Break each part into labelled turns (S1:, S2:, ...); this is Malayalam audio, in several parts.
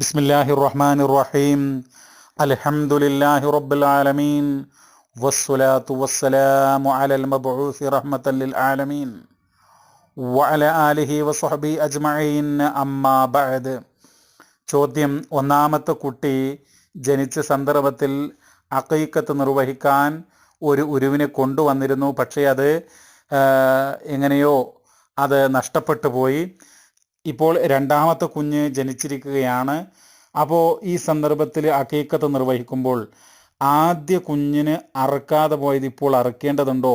S1: ബിസ്മില്ലാഹി റഹ്മാൻ റഹീം അലഹമുല്ലാഹി റബ്ബുൽ ആലമീൻ വസ്സുലാത്തു വസ്സലാമു അലൽ മബ്ഊസി റഹ്മത്തൻ ലിൽ ആലമീൻ. വഅല ആലിഹി വസ്ഹബി അജ്മഈൻ. അമ്മാ ബഅദ്. ചോദ്യം ഒന്നാമത്തെ കുട്ടി ജനിച്ച സന്ദർഭത്തിൽ അക്കൈക്കത്ത് നിർവഹിക്കാൻ ഒരു ഉരുവിനെ കൊണ്ടുവന്നിരുന്നു. പക്ഷേ അത് എങ്ങനെയോ അത് നഷ്ടപ്പെട്ടു പോയി. ഇപ്പോൾ രണ്ടാമത്തെ കുഞ്ഞ് ജനിച്ചിരിക്കുകയാണ്. അപ്പോൾ ഈ സന്ദർഭത്തിൽ അക്കീക്കത്ത് നിർവഹിക്കുമ്പോൾ ആദ്യ കുഞ്ഞിന് അറക്കാതെ പോയത് ഇപ്പോൾ അറക്കേണ്ടതുണ്ടോ?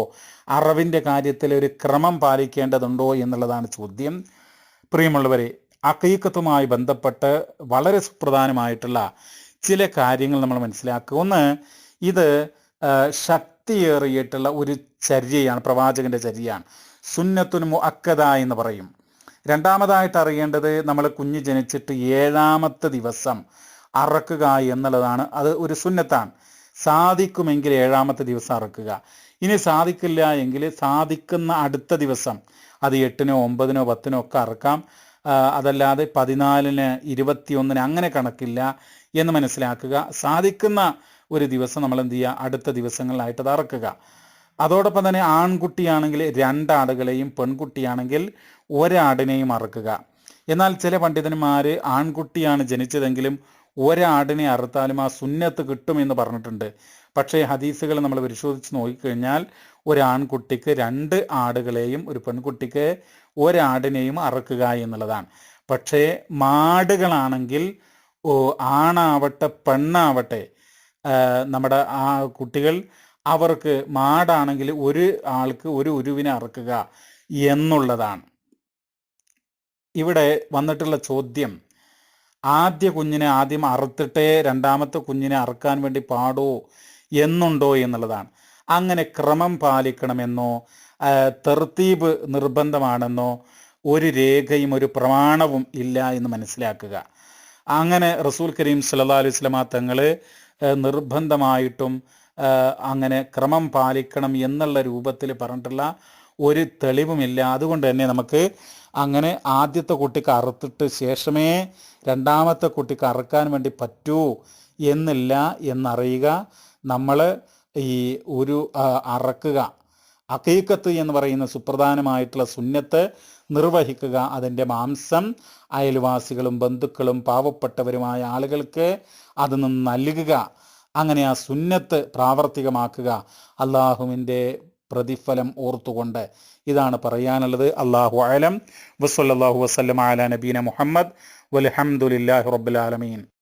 S1: അറവിന്റെ കാര്യത്തിൽ ഒരു ക്രമം പാലിക്കേണ്ടതുണ്ടോ എന്നുള്ളതാണ് ചോദ്യം. പ്രിയമുള്ളവരെ അക്കീക്കത്തുമായി ബന്ധപ്പെട്ട് വളരെ സുപ്രധാനമായിട്ടുള്ള ചില കാര്യങ്ങൾ നമ്മൾ മനസ്സിലാക്കുക. ഒന്ന് ഇത് ശക്തിയേറിയിട്ടുള്ള ഒരു ചര്യയാണ് പ്രവാചകന്റെ ചര്യയാണ്. സുന്നത്തുൻ അക്കത എന്ന് പറയും. രണ്ടാമതായിട്ട് അറിയേണ്ടത് നമ്മൾ കുഞ്ഞ് ജനിച്ചിട്ട് ഏഴാമത്തെ ദിവസം അറക്കുക എന്നുള്ളതാണ്. അത് ഒരു സുന്നത്താണ്. സാധിക്കുമെങ്കിൽ ഏഴാമത്തെ ദിവസം അറക്കുക. ഇനി സാധിക്കില്ല എങ്കിൽ സാധിക്കുന്ന അടുത്ത ദിവസം അത് എട്ടിനോ ഒമ്പതിനോ പത്തിനോ ഒക്കെ അറക്കാം. അതല്ലാതെ പതിനാലിന് ഇരുപത്തിയൊന്നിന് അങ്ങനെ കണക്കില്ല എന്ന് മനസ്സിലാക്കുക. സാധിക്കുന്ന ഒരു ദിവസം നമ്മൾ എന്ത് ചെയ്യുക? അടുത്ത ദിവസങ്ങളിലായിട്ട് അത് അറക്കുക. അതോടൊപ്പം തന്നെ ആൺകുട്ടിയാണെങ്കിൽ രണ്ടാടുകളെയും പെൺകുട്ടിയാണെങ്കിൽ ഒരാടിനെയും അറുക്കുക. എന്നാൽ ചില പണ്ഡിതന്മാർ ആൺകുട്ടിയാണ് ജനിച്ചതെങ്കിലും ഒരാടിനെ അറുത്താലും ആ സുന്നത്ത് കിട്ടുമെന്ന് പറഞ്ഞിട്ടുണ്ട്. പക്ഷേ ഹദീസുകൾ നമ്മൾ പരിശോധിച്ച് നോക്കിക്കഴിഞ്ഞാൽ ഒരാൺകുട്ടിക്ക് രണ്ട് ആടുകളെയും ഒരു പെൺകുട്ടിക്ക് ഒരാടിനെയും അറക്കുക എന്നുള്ളതാണ്. പക്ഷേ മാടുകളാണെങ്കിൽ ആണാവട്ടെ പെണ്ണാവട്ടെ നമ്മുടെ ആ കുട്ടികൾ അവർക്ക് മാടാണെങ്കിൽ ഒരു ആൾക്ക് ഒരു ഉരുവിനെ അറക്കുക എന്നുള്ളതാണ്. ഇവിടെ വന്നിട്ടുള്ള ചോദ്യം ആദ്യ കുഞ്ഞിനെ ആദ്യം അറുത്തിട്ടേ രണ്ടാമത്തെ കുഞ്ഞിനെ അറുക്കാൻ വേണ്ടി പാടോ എന്നുണ്ടോ എന്നുള്ളതാണ്. അങ്ങനെ ക്രമം പാലിക്കണമെന്നോ തെർത്തീപ് നിർബന്ധമാണെന്നോ ഒരു രേഖയും ഒരു പ്രമാണവും ഇല്ല എന്ന് മനസ്സിലാക്കുക. അങ്ങനെ റസൂൽ കരീം സല്ലാ അലൈഹി സ്വലമാ തങ്ങൾ നിർബന്ധമായിട്ടും അങ്ങനെ ക്രമം പാലിക്കണം എന്നുള്ള രൂപത്തിൽ പറഞ്ഞിട്ടുള്ള ഒരു തെളിവുമില്ല. അതുകൊണ്ട് തന്നെ നമുക്ക് അങ്ങനെ ആദ്യത്തെ കുട്ടിക്ക് അറുത്തിട്ട് ശേഷമേ രണ്ടാമത്തെ കുട്ടിക്ക് അറുക്കാൻ വേണ്ടി പറ്റൂ എന്നില്ല എന്നറിയുക. നമ്മൾ ഈ ഒരു അറക്കുക. അക്കീക്കത്ത് എന്ന് പറയുന്ന സുപ്രധാനമായിട്ടുള്ള സുന്നത്ത് നിർവഹിക്കുക. അതിന്റെ മാംസം അയൽവാസികളും ബന്ധുക്കളും പാവപ്പെട്ടവരുമായ ആളുകൾക്ക് അത് നൽകുക. അങ്ങനെ ആ സുന്നത്ത് പ്രാവർത്തികമാക്കുക. അള്ളാഹുവിന്റെ പ്രതിഫലം ഓർത്തുകൊണ്ട് ഇതാണ് പറയാനുള്ളത്. അള്ളാഹു ആലം വസ്വല്ലാഹു വസ്ലം ആല നബീന മുഹമ്മദ്. വലഹമുല്ലാഹി റബ്ബുലാലമീൻ